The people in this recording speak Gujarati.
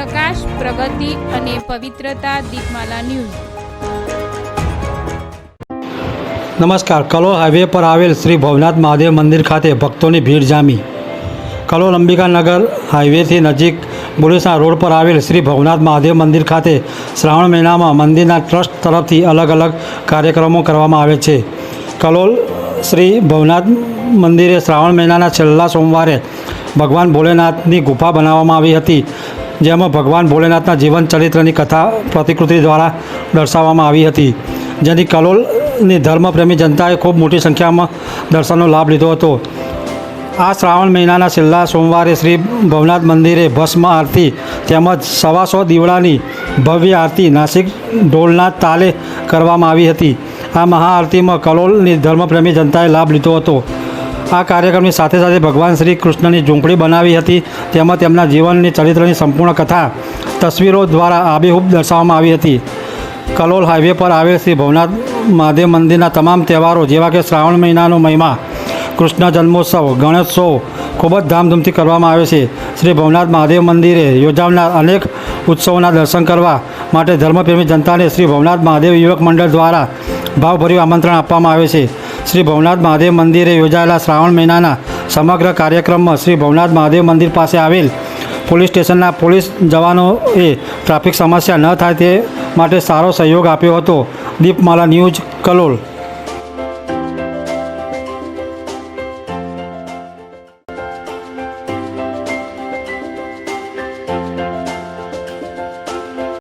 વિકાસ પ્રગતિ અને પવિત્રતા દીપમાલા ન્યૂઝ. નમસ્કાર. કલોલ હાઈવે પર આવેલ શ્રી ભવનાથ મહાદેવ મંદિર ખાતે ભક્તોની ભીડ જામી. કલોલ અંબિકાનગર હાઈવેથી નજીક બોલેસા રોડ પર આવેલ શ્રી ભવનાથ મહાદેવ મંદિર ખાતે શ્રાવણ મહિનામાં મંદિરના ટ્રસ્ટ તરફથી અલગ અલગ કાર્યક્રમો કરવામાં આવે છે. કલોલ શ્રી ભવનાથ મંદિરે શ્રાવણ મહિનાના છેલ્લા સોમવારે ભગવાન ભોલેનાથની ગુફા બનાવવામાં આવી હતી. જેમાં ભગવાન ભોલેનાથના જીવન ચરિત્રની કથા પ્રતિકૃતિ દ્વારા દર્શાવવામાં આવી હતી, જેની કલોલની ધર્મપ્રેમી જનતાએ ખૂબ મોટી સંખ્યામાં દર્શનનો લાભ લીધો હતો. આ શ્રાવણ મહિનાના છેલ્લા સોમવારે શ્રી ભવનાથ મંદિરે ભસ્મ આરતી તેમજ સવાસો દીવડાની ભવ્ય આરતી નાસિક ઢોલના તાલે કરવામાં આવી હતી. આ મહાઆરતીમાં કલોલની ધર્મપ્રેમી જનતાએ લાભ લીધો હતો. આ કાર્યક્રમની સાથે સાથે ભગવાન શ્રી કૃષ્ણની ઝૂંપડી બનાવી હતી તેમાં તેમના જીવનની ચરિત્રની સંપૂર્ણ કથા, તસવીરો દ્વારા આબેહૂબ દર્શાવવામાં આવી હતી. કલોલ હાઈવે પર આવેલ શ્રી ભવનાથ મહાદેવ મંદિરના તમામ તહેવારો, જેવા કે શ્રાવણ મહિનાનો મહિમા, કૃષ્ણ જન્મોત્સવ, ગણેશોત્સવ, ખૂબ જ ધામધૂમથી કરવામાં આવે છે. શ્રી ભવનાથ મહાદેવ મંદિરે યોજાનાર અનેક ઉત્સવોના દર્શન કરવા માટે ધર્મપ્રેમી જનતાને શ્રી ભવનાથ મહાદેવ યુવક મંડળ દ્વારા ભાવભર્યું આમંત્રણ આપવામાં આવે છે. શ્રી ભવનાથ મહાદેવ મંદિરે યોજાયેલા શ્રાવણ મહિનાના સમગ્ર કાર્યક્રમમાં શ્રી ભવનાથ મહાદેવ મંદિર પાસે આવેલ પોલીસ સ્ટેશનના પોલીસ જવાનોએ ટ્રાફિક સમસ્યા ન થાય તે માટે સારો સહયોગ આપ્યો હતો. દીપમાલા ન્યૂઝ, કલોલ.